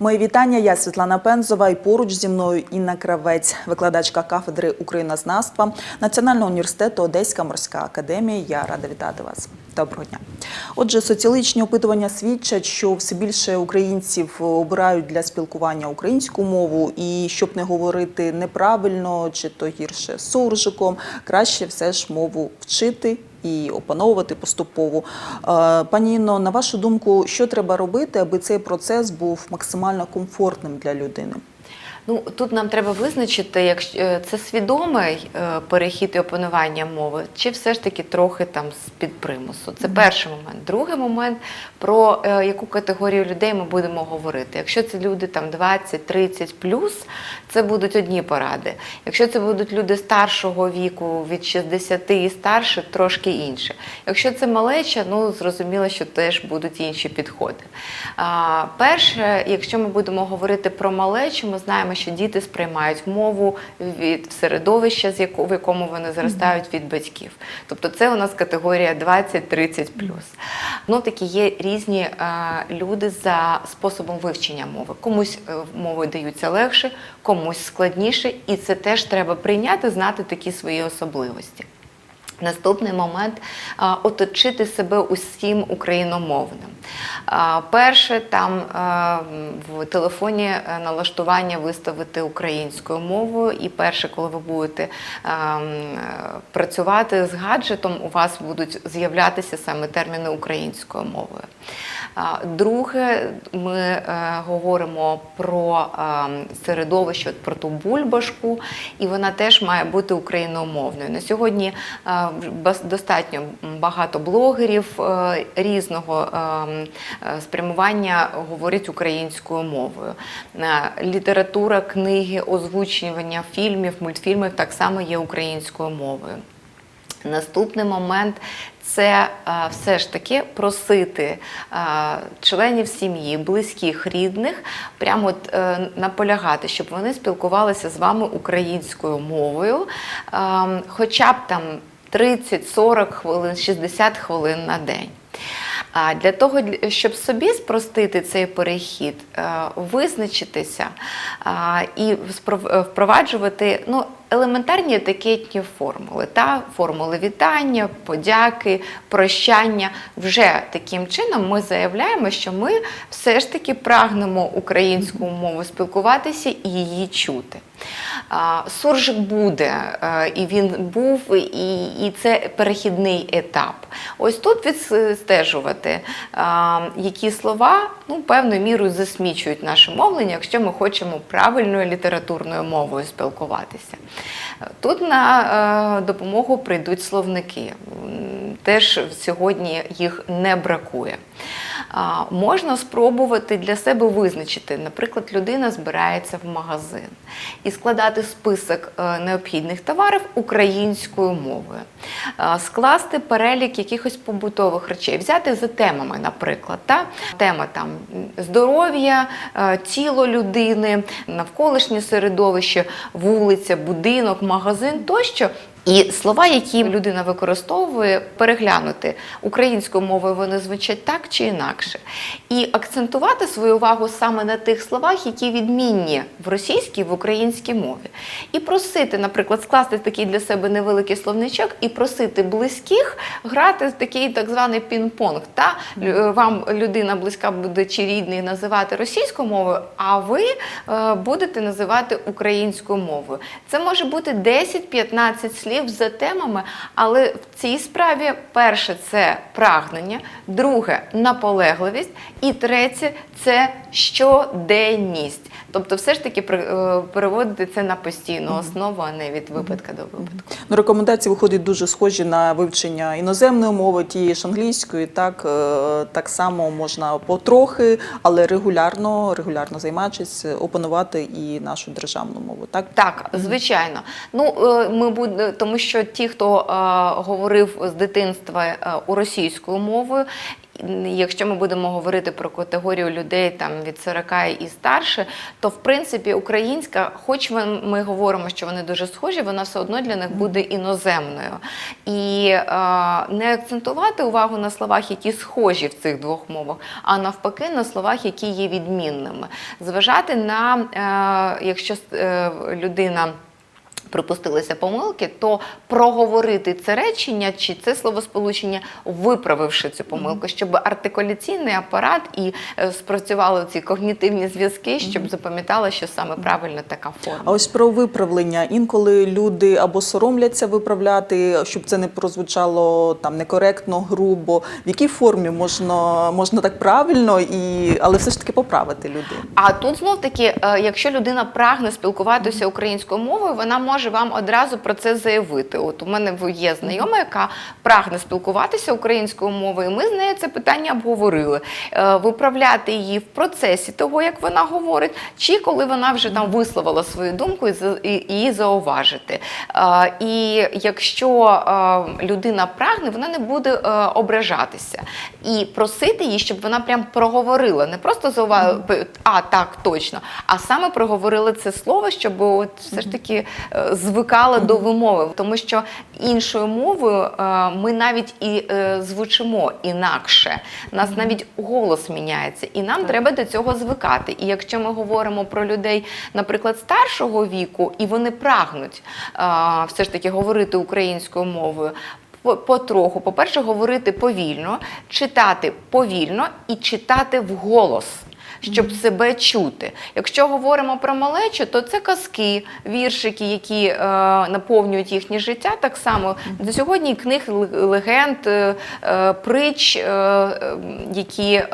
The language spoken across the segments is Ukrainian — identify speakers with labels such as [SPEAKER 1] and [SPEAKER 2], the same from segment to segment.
[SPEAKER 1] Мої вітання. Я Світлана Пензова і поруч зі мною Інна Кравець, викладачка кафедри українознавства Національного університету Одеська морська академія. Я рада вітати вас. Доброго дня. Отже, соціологічні опитування свідчать, що все більше українців обирають для спілкування українську мову, і щоб не говорити неправильно чи то гірше суржиком, краще все ж мову вчити і опановувати поступово. Е, Пані Інно, на вашу думку, що треба робити, аби цей процес був максимально комфортним для людини?
[SPEAKER 2] Ну тут нам треба визначити, якщо е, це свідомий е, перехід і опанування мови, чи все ж таки трохи там з під примусу. Це перший момент. Другий момент про е, яку категорію людей ми будемо говорити. Якщо це люди там 20-30 плюс, це будуть одні поради. Якщо це будуть люди старшого віку від 60 і старше, трошки інше. Якщо це малеча, ну зрозуміло, що теж будуть інші підходи. Перше, якщо ми будемо говорити про малечу, ми знаємо, що діти сприймають мову від середовища, в якому вони зростають від батьків. Тобто це у нас категорія 20-30 Ну такі є різні е, люди за способом вивчення мови. Комусь е, мови даються легше, комусь складніше, і це теж треба прийняти, знати такі свої особливості. Наступний момент оточити себе усім україномовним. Перше, там в телефоні е, налаштування виставити українською мовою, і перше, коли ви будете а, м, е, працювати з гаджетом, у вас будуть з'являтися саме терміни українською мовою. Друге, ми е, говоримо про е, середовище, про ту бульбашку, і вона теж має бути україномовною. На сьогодні е, достатньо багато блогерів різного спрямування говорять українською мовою. Література, книги, озвучування фільмів, мультфільмів так само є українською мовою. Наступний момент це е, все ж таки просити е, членів сім'ї, близьких, рідних, прямо от, е, наполягати, щоб вони спілкувалися з вами українською мовою, е, хоча б там 30-40 хвилин, 60 хвилин на день. А для того, щоб собі спростити цей перехід, визначитися і впроваджувати ну, елементарні етикетні формули, та формули вітання, подяки, прощання. Вже таким чином ми заявляємо, що ми все ж таки прагнемо українську мову спілкуватися і її чути. Суржик буде, е, і він був, і, це перехідний етап. Ось тут відстежувати, які слова ну, певною мірою засмічують наше мовлення, якщо ми хочемо правильною літературною мовою спілкуватися. Тут на е, допомогу прийдуть словники. Теж сьогодні їх не бракує. Можна спробувати для себе визначити, наприклад, людина збирається в магазин і складати список е, необхідних товарів українською мовою, скласти перелік якихось побутових речей, взяти за темами, наприклад, та? тема там здоров'я, е, тіло людини, навколишнє середовище, вулиця, будинок, магазин тощо. І слова, які людина використовує, переглянути українською мовою вони звучать так чи інакше. І акцентувати свою увагу саме на тих словах, які відмінні в російській, в українській мові. І просити, наприклад, скласти такий для себе невеликий словничок і просити близьких грати в такий так званий пінг-понг. Та вам людина близька буде чи рідний називати російською мовою, а ви е, будете називати українською мовою. Це може бути 10-15 слів за темами, але в цій справі перше це прагнення, друге наполегливість, і третє це щоденність. Тобто, все ж таки е, переводити це на постійну основу, а не від випадка до випадку.
[SPEAKER 1] Ну, рекомендації виходять дуже схожі на вивчення іноземної мови, тієї ж англійської. Так, е, так само можна потрохи, але регулярно, регулярно займаючись, опанувати і нашу державну мову. Так,
[SPEAKER 2] Так, звичайно. Ну е, ми буде, тому що ті, хто говорив з дитинства у російською мовою. Якщо ми будемо говорити про категорію людей там від 40 і старше, то в принципі українська, хоч ми, говоримо, що вони дуже схожі, вона все одно для них буде іноземною. І е, не акцентувати увагу на словах, які схожі в цих двох мовах, а навпаки на словах, які є відмінними. Зважати на е, якщо е, людина припустилися помилки, то проговорити це речення чи це словосполучення, виправивши цю помилку, щоб артикуляційний апарат і е, спрацювали ці когнітивні зв'язки, щоб запам'ятали, що саме правильно така форма.
[SPEAKER 1] А ось про виправлення. Інколи люди або соромляться виправляти, щоб це не прозвучало там некоректно, грубо. В якій формі можна, можна так правильно, і, але все ж таки поправити людину?
[SPEAKER 2] А тут знов таки, е, якщо людина прагне спілкуватися українською мовою, вона може вам одразу про це заявити. От у мене є знайома, яка прагне спілкуватися українською мовою. і Ми з нею це питання обговорили. Е, Виправляти її в процесі того, як вона говорить, чи коли вона вже там висловила свою думку і її зауважити. Е, І якщо е, людина прагне, вона не буде ображатися і просити її, щоб вона прям проговорила, не просто зауважила, а так точно, а саме проговорила це слово, щоб от все ж таки е, звикала до вимови, тому що іншою мовою е, ми навіть і е, звучимо інакше. Нас навіть голос міняється, і нам треба до цього звикати. І якщо ми говоримо про людей, наприклад, старшого віку, і вони прагнуть все ж таки говорити українською мовою. по- Потроху, по-перше, говорити повільно, читати повільно і читати вголос. Щоб себе чути. Якщо говоримо про малечу, то це казки, віршики, які е, наповнюють їхнє життя. Так само до сьогодні книг легенд, е, е, притч, е, е, які е,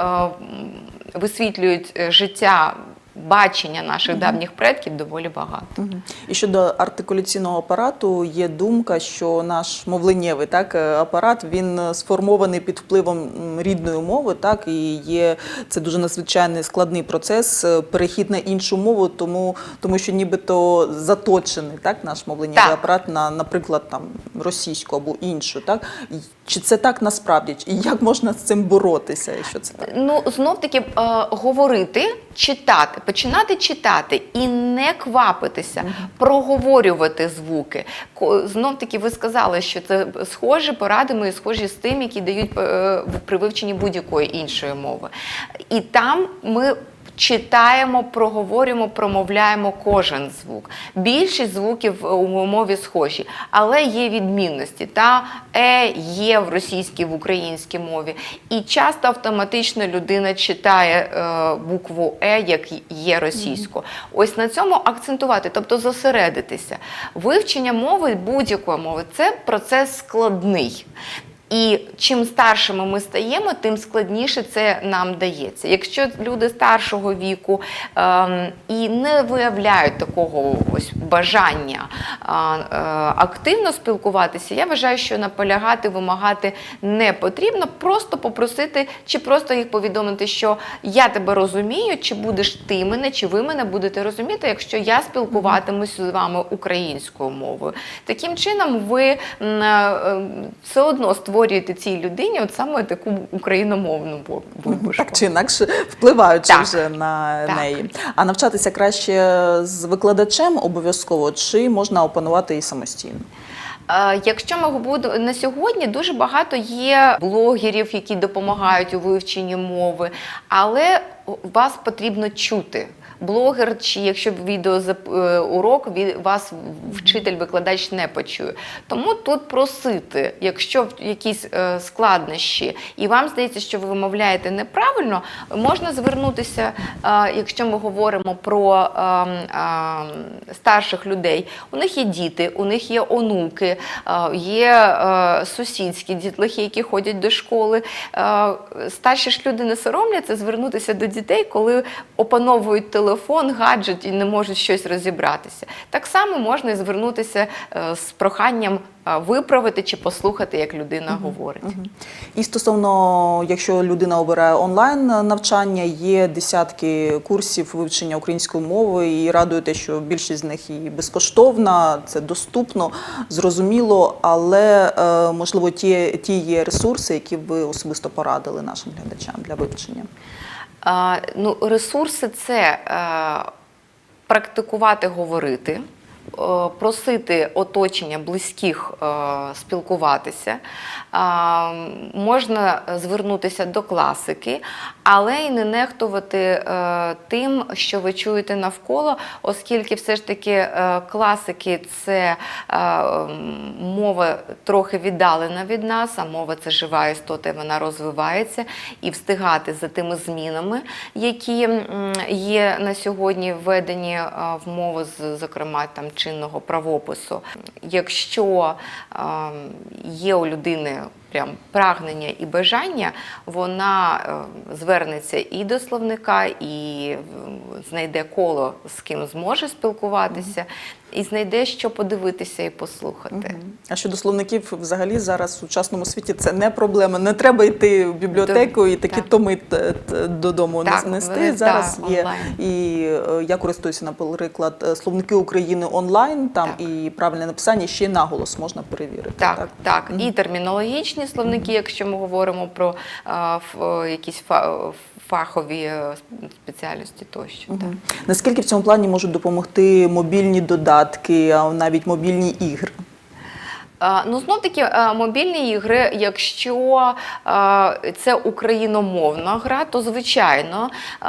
[SPEAKER 2] висвітлюють е, життя, бачення наших давніх предків, доволі багато.
[SPEAKER 1] Мгм. І щодо артикуляційного апарату є думка, що наш мовленнєвий так е, апарат він сформований під впливом рідної мови, так і є це дуже надзвичайний складний процес, е, перехід на іншу мову, тому тому що нібито заточений так наш мовленнєвий
[SPEAKER 2] Так.
[SPEAKER 1] апарат на, наприклад, там російську або іншу. Так чи це так насправді? І як можна з цим боротися? Якщо це так?
[SPEAKER 2] Ну, знов таки е, говорити, читати, починати читати і не квапитися, проговорювати звуки. Знов таки ви сказали, що це схожі поради мої схожі з тим, які дають е, при вивченні будь-якої іншої мови. І там ми. Читаємо, проговорюємо, промовляємо кожен звук. Більшість звуків у мові схожі, але є відмінності. Та е є в російській, в українській мові. І часто автоматично людина читає е, букву Е, як є російською. Ось на цьому акцентувати, тобто зосередитися. Вивчення мови будь-якої мови це процес складний. І чим старшими ми стаємо, тим складніше це нам дається. Якщо люди старшого віку ем, і не виявляють такого ось бажання е, активно спілкуватися, я вважаю, що наполягати, вимагати не потрібно, просто попросити чи просто їх повідомити, що я тебе розумію, чи будеш ти мене, чи ви мене будете розуміти, якщо я спілкуватимусь з вами українською мовою. Таким чином, ви е, все одно створюєте цій людині от саме таку україномовну бульбашку.
[SPEAKER 1] Так чи інакше впливаючи
[SPEAKER 2] Так.
[SPEAKER 1] вже на
[SPEAKER 2] Так.
[SPEAKER 1] неї. А навчатися краще з викладачем обов'язково, чи можна опанувати і самостійно?
[SPEAKER 2] Е, Якщо ми будемо на сьогодні, дуже багато є блогерів, які допомагають у вивченні мови, але вас потрібно чути. Блогер, чи якщо відео урок, вас вчитель, викладач не почує. Тому тут просити, якщо якісь е, складнощі, і вам здається, що ви вимовляєте неправильно, можна звернутися, е, якщо ми говоримо про е, е, старших людей. У них є діти, у них є онуки, е, є е, сусідські дітлахи, які ходять до школи. Е, Старші ж люди не соромляться звернутися до дітей, коли опановують телефон, гаджет і не можуть щось розібратися. Так само можна і звернутися е, з проханням е, виправити чи послухати, як людина говорить.
[SPEAKER 1] І стосовно, якщо людина обирає онлайн навчання, є десятки курсів вивчення української мови, і радує те, що більшість з них і безкоштовна, це доступно, зрозуміло, але е, можливо ті, ті є ресурси, які ви особисто порадили нашим глядачам для вивчення.
[SPEAKER 2] Ну, ресурси це е, практикувати говорити, просити оточення близьких е, спілкуватися. Можна звернутися до класики, але й не нехтувати е, тим, що ви чуєте навколо, оскільки все ж таки е, класики це е, мова трохи віддалена від нас, а мова це жива істота, вона розвивається, і встигати за тими змінами, які є на сьогодні введені е, в мову, зокрема там чинного правопису. Якщо е, є у людини прям прагнення і бажання, вона е, звернеться і до словника, і знайде коло, з ким зможе спілкуватися, і знайде, що подивитися і послухати.
[SPEAKER 1] А щодо словників, взагалі зараз в сучасному світі це не проблема. Не треба йти в бібліотеку і такі
[SPEAKER 2] так.
[SPEAKER 1] томи додому
[SPEAKER 2] Так,
[SPEAKER 1] нести.
[SPEAKER 2] вони,
[SPEAKER 1] зараз
[SPEAKER 2] так,
[SPEAKER 1] є і е, я користуюся, наприклад, е, словники України онлайн. Там
[SPEAKER 2] Так.
[SPEAKER 1] і правильне написання, ще й наголос можна перевірити.
[SPEAKER 2] Так, так, І термінологічні словники, якщо ми говоримо про ф- якісь фа- фахові е, спеціальності тощо. Так.
[SPEAKER 1] Наскільки в цьому плані можуть допомогти мобільні додатки, а навіть мобільні ігри?
[SPEAKER 2] А, Ну, знов таки, е, мобільні ігри, якщо е, це україномовна гра, то звичайно е,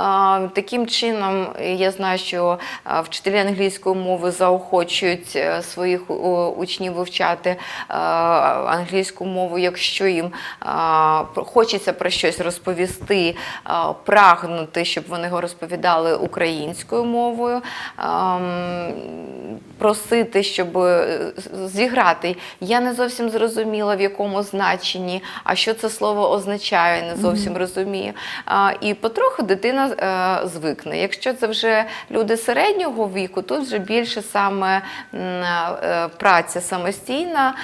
[SPEAKER 2] таким чином я знаю, що е, вчителі англійської мови заохочують е, своїх е, учнів вивчати е, англійську мову, якщо їм е, хочеться про щось розповісти, е, прагнути, щоб вони його розповідали українською мовою. ем, Просити, щоб е, зіграти. Я не зовсім зрозуміла, в якому значенні, а що це слово означає, не зовсім розумію. А, І потроху дитина е, звикне. Якщо це вже люди середнього віку, тут вже більше саме е, праця самостійна,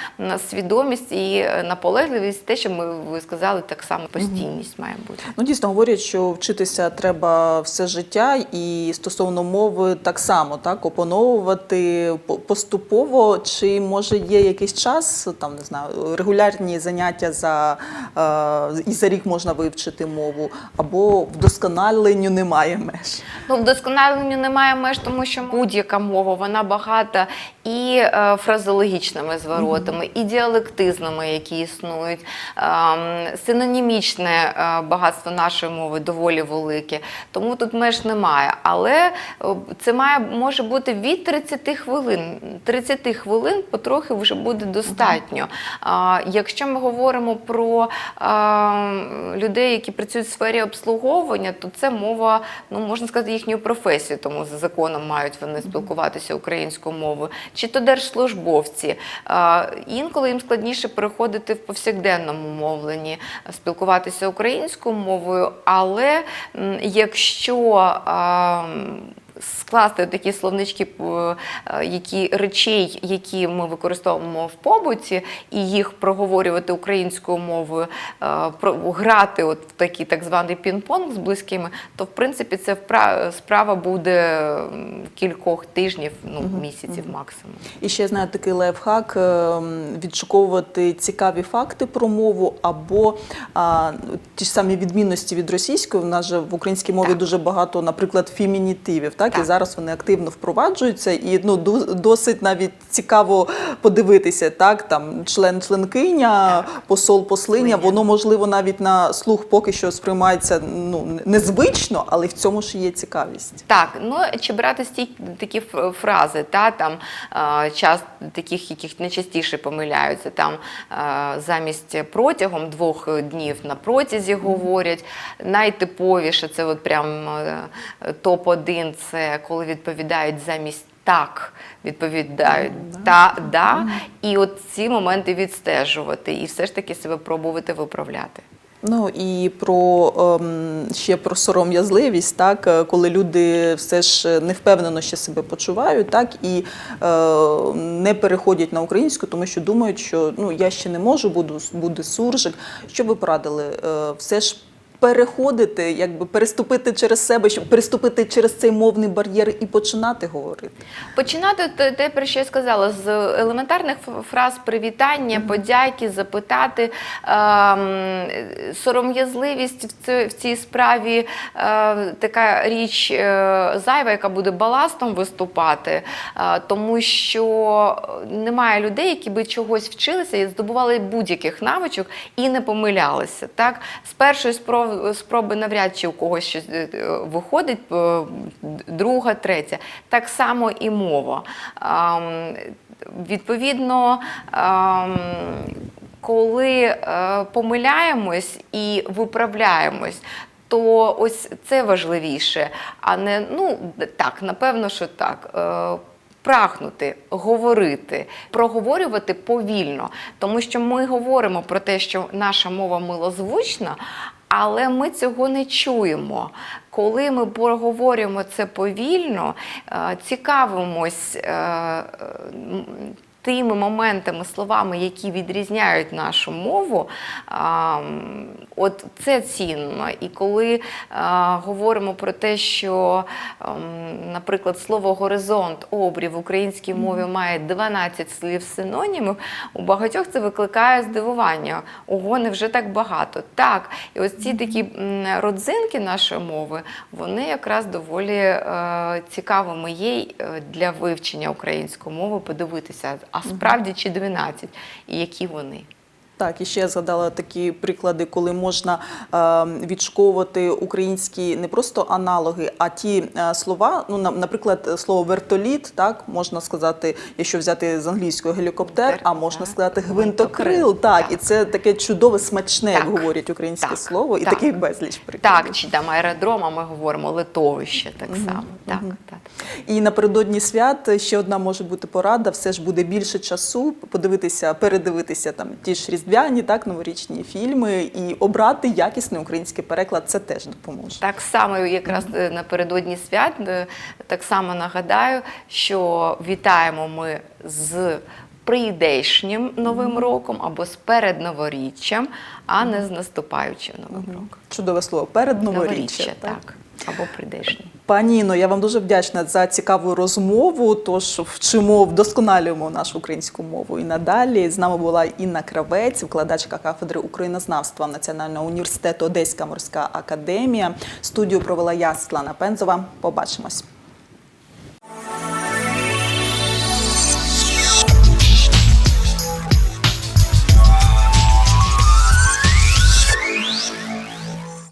[SPEAKER 2] свідомість і е, наполегливість, те, що ми ви сказали, так само постійність має бути.
[SPEAKER 1] Ну, дійсно говорять, що вчитися треба все життя, і стосовно мови так само, так опановувати поступово. Чи може є якийсь час, там не знаю, регулярні заняття за е, і за рік можна вивчити мову, або вдосконаленню немає меж.
[SPEAKER 2] Ну, вдосконаленню немає меж, тому що будь-яка мова вона багата і е, фразологічними зворотами, і діалектизмами, які існують. Ем, синонімічне е, багатство нашої мови доволі велике, тому тут меж немає. Але е, це має може бути від 30 хвилин. 30 хвилин потрохи вже буде достатньо. Якщо ми говоримо про людей, які працюють в сфері обслуговування, то це мова, ну можна сказати, їхньої професії, тому за законом мають вони спілкуватися українською мовою, чи то держслужбовці. Інколи їм складніше переходити в повсякденному мовленні, спілкуватися українською мовою, але якщо скласти такі словнички, е, які речей, які ми використовуємо в побуті, і їх проговорювати українською мовою, е, грати от в такий так званий пінг-понг з близькими, то в принципі це справа буде кількох тижнів, ну місяців максимум.
[SPEAKER 1] І ще я знаю такий лайфхак ем, відшуковувати цікаві факти про мову або а, ті ж самі відмінності від російської. У нас же в українській мові
[SPEAKER 2] Так.
[SPEAKER 1] дуже багато, наприклад, фемінітивів. Так?
[SPEAKER 2] Так.
[SPEAKER 1] і зараз вони активно впроваджуються, і ну досить навіть цікаво подивитися. Так, там член членкиня, посол послиня. Воно можливо навіть на слух поки що сприймається ну незвично, але в цьому ж є цікавість.
[SPEAKER 2] Так, ну чи брати сті такі фрази, та там час таких, яких найчастіше помиляються, там замість протягом двох днів на протязі говорять. Найтиповіше це от прям е, топ-1 це коли відповідають замість. Так, відповідають та да, і от ці моменти відстежувати, і все ж таки себе пробувати виправляти.
[SPEAKER 1] Ну і про ем, ще про сором'язливість, так е, коли люди все ж невпевнено ще себе почувають, так і е, не переходять на українську, тому що думають, що ну я ще не можу, буду буде суржик. Що ви порадили? Е, все ж. Переходити, якби переступити через себе, щоб переступити через цей мовний бар'єр і починати говорити.
[SPEAKER 2] Починати те, про що я сказала, з елементарних фраз привітання, подяки, запитати. Ем, сором'язливість в, ці- в цій справі е, така річ е, зайва, яка буде баластом виступати, е, тому що немає людей, які би чогось вчилися і здобували будь-яких навичок і не помилялися. Так? З першої спро- спроби навряд чи у когось щось е, виходить, е, друга, третя. Так само і мова. Відповідно, коли е, помиляємось і виправляємось, то ось це важливіше, а не ну так, напевно, що так. Прагнути, говорити, проговорювати повільно, тому що ми говоримо про те, що наша мова милозвучна, але ми цього не чуємо. Коли ми проговорюємо це повільно, е, цікавимось е, тими моментами, словами, які відрізняють нашу мову, от це цінно. І коли говоримо про те, що, ем, наприклад, слово горизонт, обрій в українській мові має 12 слів синонімів, у багатьох це викликає здивування. Ого, не вже так багато. Так, і ось ці такі родзинки нашої мови, вони якраз доволі е, цікавими є е, для вивчення української мови, подивитися, а справді чи 12, і які вони.
[SPEAKER 1] Так, і ще я згадала такі приклади, коли можна е, відшковувати українські не просто аналоги, а ті е, слова. Ну, на- наприклад, слово вертоліт, так можна сказати, якщо взяти з англійського гелікоптер, а можна сказати гвинтокрил. Так, і це таке чудове, смачне, як говорять українське слово, і
[SPEAKER 2] так.
[SPEAKER 1] таких безліч прикладів.
[SPEAKER 2] Так, чи там аеродром, а ми говоримо литовище так само. Так, так.
[SPEAKER 1] І напередодні свят ще одна може бути порада. Все ж буде більше часу подивитися, передивитися там ті ж різдвяні, так новорічні фільми і обрати якісний український переклад. Це теж допоможе.
[SPEAKER 2] Так само якраз е, напередодні свят е, так само нагадаю, що вітаємо ми з прийдешнім новим роком або з передноворіччям, а не з наступаючим новим роком.
[SPEAKER 1] Чудове слово перед
[SPEAKER 2] Новоріччя,
[SPEAKER 1] новоріччя.
[SPEAKER 2] так. Або прийдешній.
[SPEAKER 1] Пані Іно, я вам дуже вдячна за цікаву розмову. Тож вчимо, вдосконалюємо нашу українську мову і надалі. З нами була Інна Кравець, викладачка кафедри українознавства Національного університету Одеська морська академія. Студію провела я Слана Пензова. Побачимось.